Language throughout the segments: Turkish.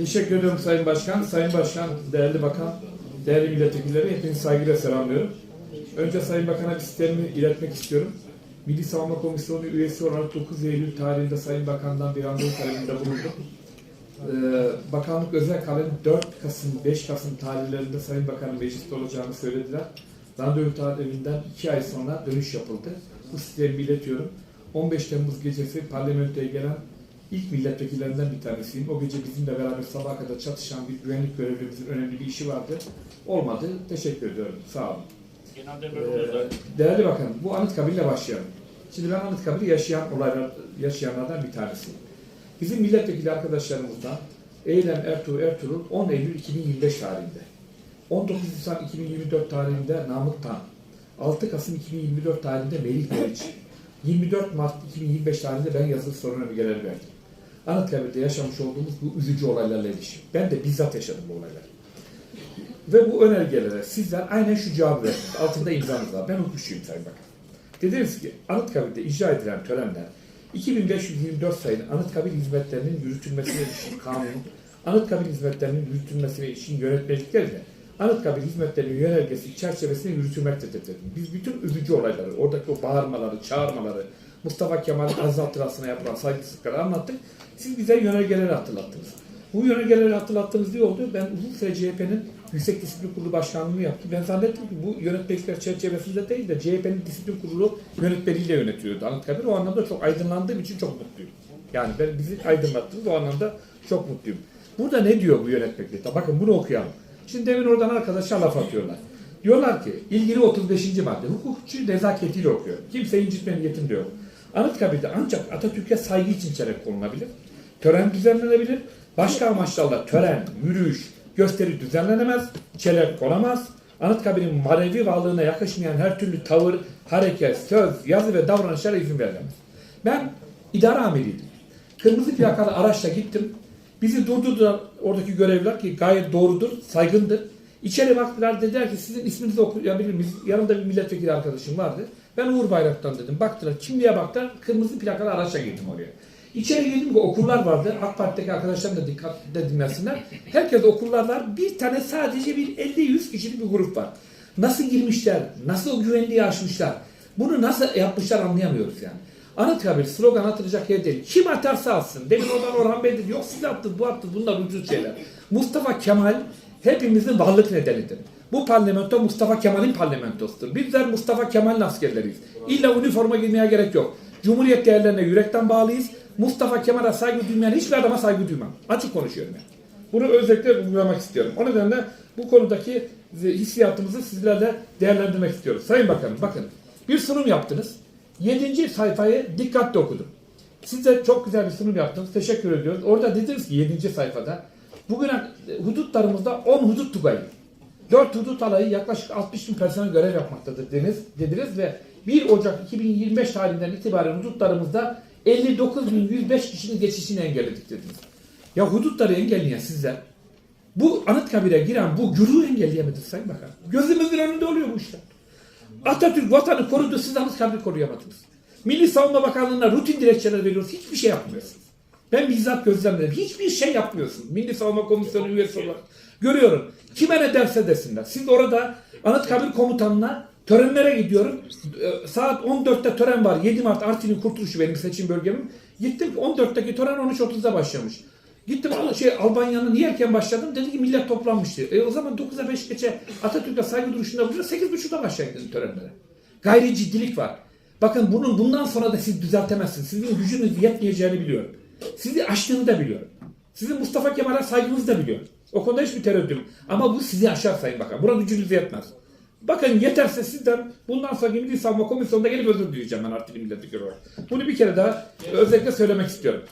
Teşekkür ediyorum Sayın Başkan. Sayın Başkan, değerli bakan, değerli milletvekilleri hepinizi saygıyla selamlıyorum. Önce Sayın Bakan'a bir sistemimi iletmek istiyorum. Milli Savunma Komisyonu üyesi olarak 9 Eylül tarihinde Sayın Bakan'dan bir randevu talebinde bulundum. Ee, Bakanlık özel kalem 4 Kasım, 5 Kasım tarihlerinde Sayın Bakan'ın mecliste olacağını söylediler. Randevu talebinden 2 ay sonra dönüş yapıldı. Bu sistemi iletiyorum. 15 Temmuz gecesi parlamentoya gelen ilk milletvekillerinden bir tanesiyim. O gece bizimle beraber sabaha kadar çatışan bir güvenlik görevlimizin önemli bir işi vardı. Olmadı. Teşekkür ediyorum. Sağ olun. Genelde böyle oluyor Ee, değerli bakın, bu Anıtkabir'le başlayalım. Şimdi ben Anıtkabir'i yaşayan olaylar, yaşayanlardan bir tanesiyim. Bizim milletvekili arkadaşlarımızdan Eylem Ertuğrul Ertuğrul 10 Eylül 2025 tarihinde, 19 Nisan 2024 tarihinde Namık Tan, 6 Kasım 2024 tarihinde Melih Meriç, 24 Mart 2025 tarihinde ben yazılı sorun önergeleri verdim. Anıtkabir'de yaşamış olduğumuz bu üzücü olaylarla ilişkin. Ben de bizzat yaşadım bu olayları. Ve bu önergelere sizler aynen şu cevabı verdiniz. Altında imzanız var. Ben hukukçuyum Sayın Bakan. Dediniz ki Anıtkabir'de icra edilen törenler 2524 sayılı Anıtkabir hizmetlerinin yürütülmesine ilişkin kanun, Anıtkabir hizmetlerinin yürütülmesine ilişkin yönetmeliklerle Anıtkabir hizmetlerinin yönergesi çerçevesinde yürütülmektedir dedim. Biz bütün üzücü olayları, oradaki o bağırmaları, çağırmaları, Mustafa Kemal'in Aziz Hatırası'na yapılan saygısızlıkları anlattık. Siz bize yönergeleri hatırlattınız. Bu yönergeleri hatırlattığınız iyi oldu. Ben uzun süre CHP'nin Yüksek Disiplin Kurulu Başkanlığını yaptım. Ben zannettim ki bu yönetmelikler çerçevesinde değil de CHP'nin Disiplin Kurulu yönetmeliğiyle yönetiyordu Anıtkabir. O anlamda çok aydınlandığım için çok mutluyum. Yani ben bizi aydınlattınız o anlamda çok mutluyum. Burada ne diyor bu yönetmelikte? Bakın bunu okuyalım. Şimdi demin oradan arkadaşlar laf atıyorlar. Diyorlar ki ilgili 35. madde hukukçu nezaketiyle okuyor. Kimseyi incitme niyetim de yok. Anıtkabir'de ancak Atatürk'e saygı için çeyrek konulabilir. Tören düzenlenebilir. Başka amaçlarla tören, yürüyüş, gösteri düzenlenemez. Çeyrek konamaz. Anıtkabir'in manevi varlığına yakışmayan her türlü tavır, hareket, söz, yazı ve davranışlara izin verilemez. Ben idare amiriydim. Kırmızı plakalı araçla gittim. Bizi durdurdular oradaki görevliler ki gayet doğrudur, saygındır. İçeri baktılar dediler ki sizin isminizi okuyabilir miyiz? Yanımda bir milletvekili arkadaşım vardı. Ben Uğur Bayraktan dedim. Baktılar kimliğe baktılar. Kırmızı plakalı araçla girdim oraya. İçeri girdim ki okullar vardı. AK Parti'deki arkadaşlarım da dikkatle dinlesinler. Herkes okullar Bir tane sadece bir 50-100 kişilik bir grup var. Nasıl girmişler? Nasıl o güvenliği aşmışlar? Bunu nasıl yapmışlar anlayamıyoruz yani. Anıtkabir slogan atılacak yer değil. Kim atarsa atsın. Demin oradan Orhan Bey dedi. Yok siz attınız, bu attınız. Bunlar ucuz şeyler. Mustafa Kemal hepimizin varlık nedenidir. Bu parlamento Mustafa Kemal'in parlamentosudur. Bizler Mustafa Kemal'in askerleriyiz. İlla üniforma giymeye gerek yok. Cumhuriyet değerlerine yürekten bağlıyız. Mustafa Kemal'e saygı duymayan hiçbir adama saygı duymam. Açık konuşuyorum yani. Bunu özellikle vurgulamak istiyorum. O nedenle bu konudaki hissiyatımızı sizlerle değerlendirmek istiyoruz. Sayın Bakanım bakın bir sunum yaptınız. Yedinci sayfayı dikkatle okudum. Siz çok güzel bir sunum yaptınız. Teşekkür ediyoruz. Orada dediniz ki 7. sayfada bugün hudutlarımızda 10 hudut tugayı. 4 hudut alayı yaklaşık 60 bin personel görev yapmaktadır dediniz, dediniz ve 1 Ocak 2025 tarihinden itibaren hudutlarımızda 59.105 kişinin geçişini engelledik dediniz. Ya hudutları engelleyen sizler bu Anıtkabir'e giren bu güruhu engelleyemediniz Sayın Bakan. Gözümüzün önünde oluyor bu işler. Atatürk vatanı korudu, siz Anıtkabir'i koruyamadınız. Milli Savunma Bakanlığı'na rutin dilekçeler veriyoruz, hiçbir şey yapmıyorsunuz. Ben bizzat gözlemledim. Hiçbir şey yapmıyorsunuz. Milli Savunma Komisyonu üyesi olarak. Görüyorum. Kime ne derse desinler. Siz orada Anıtkabir komutanına törenlere gidiyorum. Ee, Saat 14'te tören var. 7 Mart Artvin'in kurtuluşu benim seçim bölgemim. Gittim 14'teki tören 13.30'da başlamış. Gittim şey Albanya'nın niye erken başladım? Dedi ki millet toplanmıştı. E o zaman 9'a 5 geçe Atatürk'e saygı duruşunda bulunca 8.30'da başlayın törenlere. Gayri ciddilik var. Bakın bunun bundan sonra da siz düzeltemezsiniz. Sizin gücünüz yetmeyeceğini biliyorum. Sizi aştığını da biliyorum. Sizin Mustafa Kemal'e saygınızı da biliyorum. O konuda hiçbir tereddütüm. Ama bu sizi aşar Sayın Bakan. Buna gücünüz yetmez. Bakın yeterse sizden bundan sonra Milli Savunma Komisyonu'nda gelip özür dileyeceğim ben Artvin milletvekili olarak. Bunu bir kere daha özellikle söylemek istiyorum.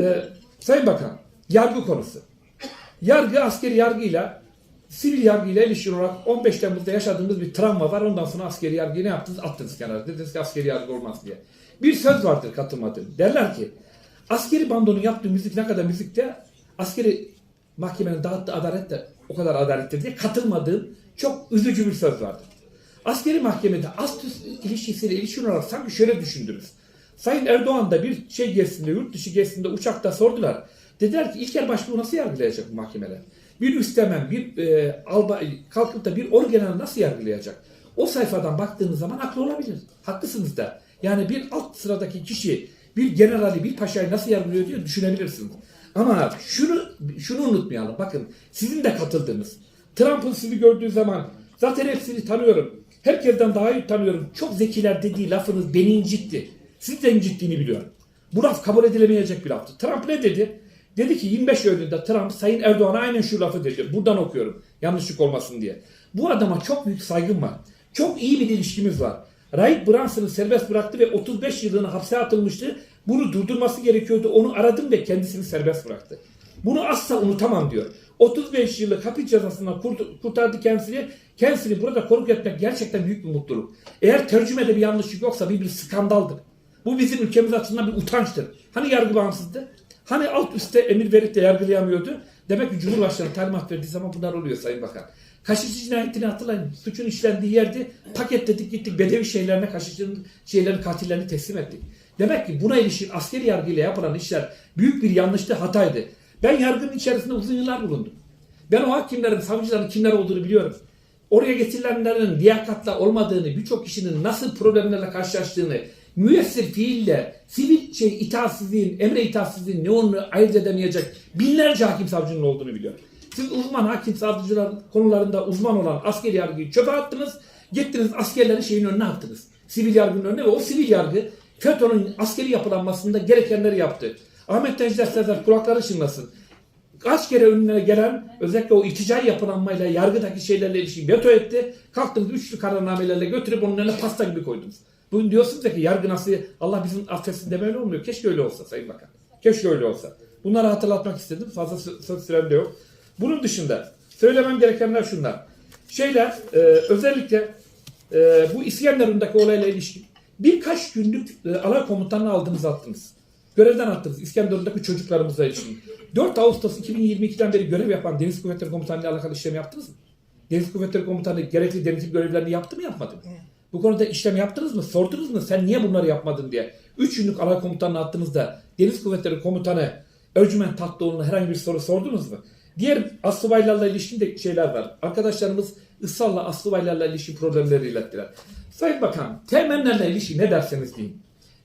Ee, Sayın Bakan, yargı konusu. Yargı askeri yargıyla sivil yargıyla ilişkin olarak 15 Temmuz'da yaşadığımız bir travma var. Ondan sonra askeri yargıyı ne yaptınız? Attınız kenara. Dediniz ki askeri yargı olmaz diye. Bir söz vardır katılmadığım. Derler ki askeri bandonun yaptığı müzik ne kadar müzikte askeri mahkemenin dağıttığı adalet de o kadar adaletli diye katılmadığım çok üzücü bir söz vardır. Askeri mahkemede ast üst ilişkisiyle ilişkin olarak sanki şöyle düşündünüz. Sayın Erdoğan da bir şey gezisinde, yurt dışı gezisinde uçakta sordular. Dediler ki İlker Başbuğ nasıl yargılayacak bu mahkemeler? Bir üstemen, bir e, alba, kalkıp da bir orgeneral nasıl yargılayacak? O sayfadan baktığınız zaman haklı olabilir. Haklısınız da. Yani bir alt sıradaki kişi bir generali, bir paşayı nasıl yargılıyor diye düşünebilirsiniz. Ama şunu şunu unutmayalım. Bakın sizin de katıldığınız. Trump'ın sizi gördüğü zaman zaten hepsini tanıyorum. Herkesten daha iyi tanıyorum. Çok zekiler dediği lafınız beni incitti. Sizi de incittiğini biliyorum. Bu laf kabul edilemeyecek bir laftı. Trump ne dedi? Dedi ki 25 Eylül'de Trump Sayın Erdoğan'a aynen şu lafı dedi. Buradan okuyorum. Yanlışlık olmasın diye. Bu adama çok büyük saygım var. Çok iyi bir ilişkimiz var. Rahip Branson'ı serbest bıraktı ve 35 yıllığına hapse atılmıştı. Bunu durdurması gerekiyordu. Onu aradım ve kendisini serbest bıraktı. Bunu asla unutamam diyor. 35 yıllık hapis cezasından kurt- kurtardı kendisini. Kendisini burada konuk etmek gerçekten büyük bir mutluluk. Eğer tercümede bir yanlışlık yoksa bir, bir skandaldır. Bu bizim ülkemiz açısından bir utançtır. Hani yargı bağımsızdı? Hani alt üstte emir verip de yargılayamıyordu? Demek ki Cumhurbaşkanı talimat verdiği zaman bunlar oluyor Sayın Bakan. Kaşıkçı cinayetini hatırlayın. Suçun işlendiği yerde paketledik gittik. Bedevi şeylerine kaşıkçının şeylerin katillerini teslim ettik. Demek ki buna ilişkin askeri yargıyla yapılan işler büyük bir yanlıştı, hataydı. Ben yargının içerisinde uzun yıllar bulundum. Ben o hakimlerin, savcıların kimler olduğunu biliyorum. Oraya getirilenlerin liyakatla olmadığını, birçok kişinin nasıl problemlerle karşılaştığını, müessir fiille, sivil şey itaatsizliğin, emre itaatsizliğin ne olduğunu ayırt edemeyecek binlerce hakim savcının olduğunu biliyorum. Siz uzman hakim savcılar konularında uzman olan askeri yargıyı çöpe attınız, gittiniz askerlerin şeyin önüne attınız. Sivil yargının önüne ve o sivil yargı FETÖ'nün askeri yapılanmasında gerekenleri yaptı. Ahmet Necdet Sezer kulakları çınlasın kaç kere önüne gelen özellikle o iticai yapılanmayla yargıdaki şeylerle ilişkin veto etti. Kalktınız üçlü kararnamelerle götürüp onun önüne pasta gibi koydunuz. Bugün diyorsunuz ki yargı nasıl Allah bizim affetsin demeyle olmuyor. Keşke öyle olsa Sayın Bakan. Keşke öyle olsa. Bunları hatırlatmak istedim. Fazla sö- söz sürem de yok. Bunun dışında söylemem gerekenler şunlar. Şeyler e, özellikle e, bu İskenderun'daki olayla ilişkin birkaç günlük e, alay komutanını aldınız attınız. Görevden attınız İskenderun'daki çocuklarımızla ilişkin. 4 Ağustos 2022'den beri görev yapan Deniz Kuvvetleri Komutanı ile alakalı işlem yaptınız mı? Deniz Kuvvetleri Komutanı gerekli denetim görevlerini yaptı mı yapmadı mı? Bu konuda işlem yaptınız mı? Sordunuz mu? Sen niye bunları yapmadın diye. 3 günlük alay komutanını attığınızda Deniz Kuvvetleri Komutanı Ercüment Tatlıoğlu'na herhangi bir soru sordunuz mu? Diğer astsubaylarla ilişkin de şeyler var. Arkadaşlarımız ısrarla astsubaylarla ilişkin problemleri ilettiler. Sayın Bakan, temellerle ilişkin ne derseniz deyin.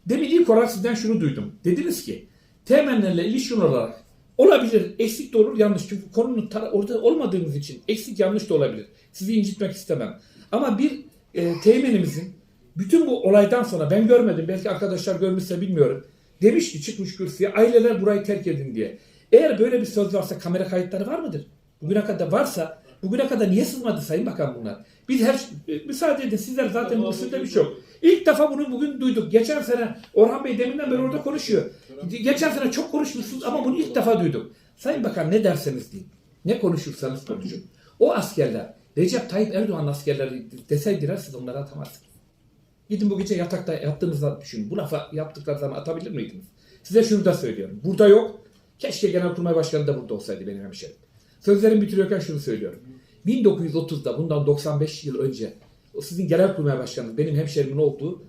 Demin ilk olarak sizden şunu duydum. Dediniz ki temellerle ilişkin olarak olabilir, eksik de olur, yanlış. Çünkü konunun orada olmadığımız için eksik yanlış da olabilir. Sizi incitmek istemem. Ama bir e, teğmenimizin bütün bu olaydan sonra ben görmedim. Belki arkadaşlar görmüşse bilmiyorum. Demiş ki çıkmış kürsüye aileler burayı terk edin diye. Eğer böyle bir söz varsa kamera kayıtları var mıdır? Bugüne kadar varsa bugüne kadar niye sızmadı Sayın Bakan bunlar? Biz her e, müsaade edin sizler zaten bu usulde bir şey yok. İlk defa bunu bugün duyduk. Geçen sene Orhan Bey deminden beri orada konuşuyor. Geçen sene çok konuşmuşsunuz ama bunu ilk defa duyduk. Sayın Bakan ne derseniz deyin. Ne konuşursanız konuşun. O askerler Recep Tayyip Erdoğan askerleri deseydiler siz onları atamazsınız. Gidin bu gece yatakta yattığınızda düşünün. Bu lafa yaptıkları zaman atabilir miydiniz? Size şunu da söylüyorum. Burada yok. Keşke Genelkurmay Başkanı da burada olsaydı benim hemşerim. Sözlerimi bitiriyorken şunu söylüyorum. 1930'da bundan 95 yıl önce o sizin Genelkurmay Başkanınız benim hemşerimin olduğu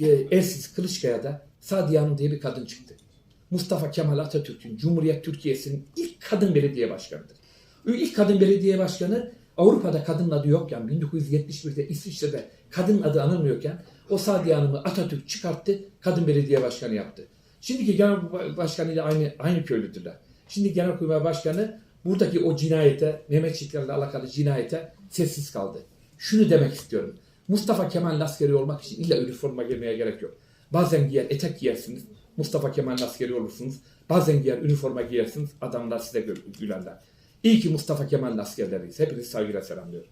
e, Elsiz Kılıçkaya'da Sadiye Hanım diye bir kadın çıktı. Mustafa Kemal Atatürk'ün Cumhuriyet Türkiye'sinin ilk kadın belediye başkanıdır. İlk kadın belediye başkanı Avrupa'da kadın adı yokken 1971'de İsviçre'de kadın adı anılmıyorken o Sadiye Hanım'ı Atatürk çıkarttı, kadın belediye başkanı yaptı. Şimdiki genel başkanı ile aynı aynı köylüdürler. Şimdi genelkurmay başkanı buradaki o cinayete, Mehmetçiklerle alakalı cinayete sessiz kaldı. Şunu demek istiyorum. Mustafa Kemal askeri olmak için illa üniforma giymeye gerek yok. Bazen giyer etek giyersiniz. Mustafa Kemal askeri olursunuz. Bazen giyer üniforma giyersiniz. Adamlar size gü- gülerler. İyi ki Mustafa Kemal askerleriyiz. Hepinizi saygıyla selamlıyorum.